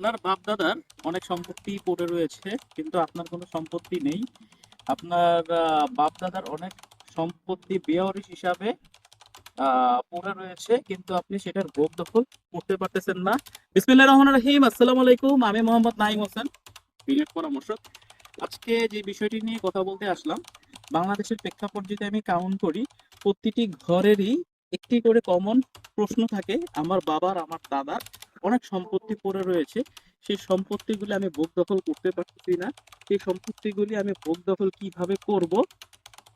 আপনার বাপ দাদার অনেক সম্পত্তি পড়ে রয়েছে, কিন্তু আপনার কোনো সম্পত্তি নেই। আপনার বাপ দাদার অনেক সম্পত্তি বেওয়ারিশ হিসাবে পড়ে রয়েছে, কিন্তু আপনি সেটার ভোগ দখল করতে পারতেছেন না। বিসমিল্লাহ রহমান রহিম, আসসালামু আলাইকুম। আমি মোহাম্মদ নাইম হোসেন বিনিয়োগ পরামর্শক। আজকে যে বিষয়টি নিয়ে কথা বলতে আসলাম, বাংলাদেশের প্রেক্ষাপট যদি আমি কাউন্ট করি, প্রতিটি ঘরেরই একটি করে কমন প্রশ্ন থাকে, আমার বাবার, আমার দাদার। অনেক সম্পত্তি পড়ে রয়েছে, সেই সম্পত্তিগুলি আমি ভোগ দখল করতে পারতেছি না। সেই সম্পত্তিগুলি আমি ভোগ দখল কীভাবে করব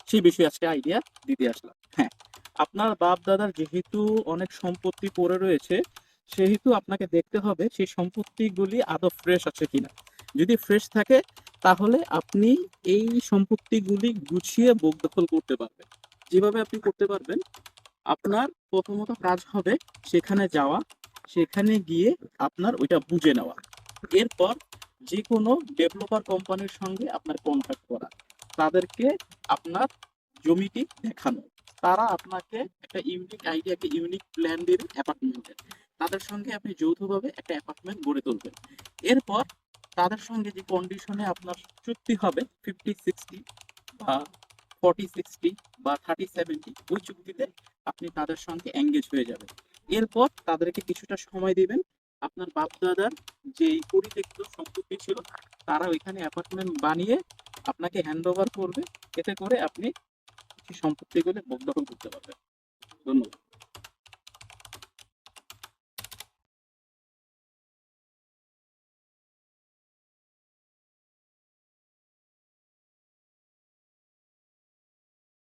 সেই বিষয়ে আজকে আইডিয়া দিতে আসলাম। হ্যাঁ আপনার বাপ দাদার যেহেতু অনেক সম্পত্তি পড়ে রয়েছে, সেহেতু আপনাকে দেখতে হবে সেই সম্পত্তিগুলি আদৌ ফ্রেশ আছে কিনা। যদি ফ্রেশ থাকে, তাহলে আপনি এই সম্পত্তিগুলি গুছিয়ে ভোগ দখল করতে পারবেন। যেভাবে আপনি করতে পারবেন, আপনার প্রথমত কাজ হবে সেখানে যাওয়া সেখানে গিয়ে আপনার ওইটা বুঝে নেওয়া। এরপর যে কোনো ডেভেলপার কোম্পানির সঙ্গে আপনার কন্ট্যাক্ট করা। তাদেরকে আপনার জমিটি দেখানো। তারা আপনাকে একটা ইউনিক আইডিয়া একটা ইউনিক প্ল্যান দিবে অ্যাপার্টমেন্টের তাদের সঙ্গে আপনি যৌথভাবে একটা অ্যাপার্টমেন্ট গড়ে তুলবেন। এরপর তাদের সঙ্গে যে কন্ডিশনে আপনার চুক্তি হবে ফিফটি সিক্সটি বা ফর্টি সিক্সটি বা থার্টি সেভেন্টি ওই চুক্তিতে আপনি তাদের সঙ্গে এঙ্গেজ হয়ে যাবেন। এরপর তাদেরকে কিছুটা সময় দিবেন। আপনার বাপ দাদার যে পরিত্যক্ত সম্পত্তি ছিল তারা ওইখানে অ্যাপার্টমেন্ট বানিয়ে আপনাকে হ্যান্ড ওভার করবে। এতে করে আপনি সম্পত্তিগুলো ভোগ করতে পারবেন। ধন্যবাদ।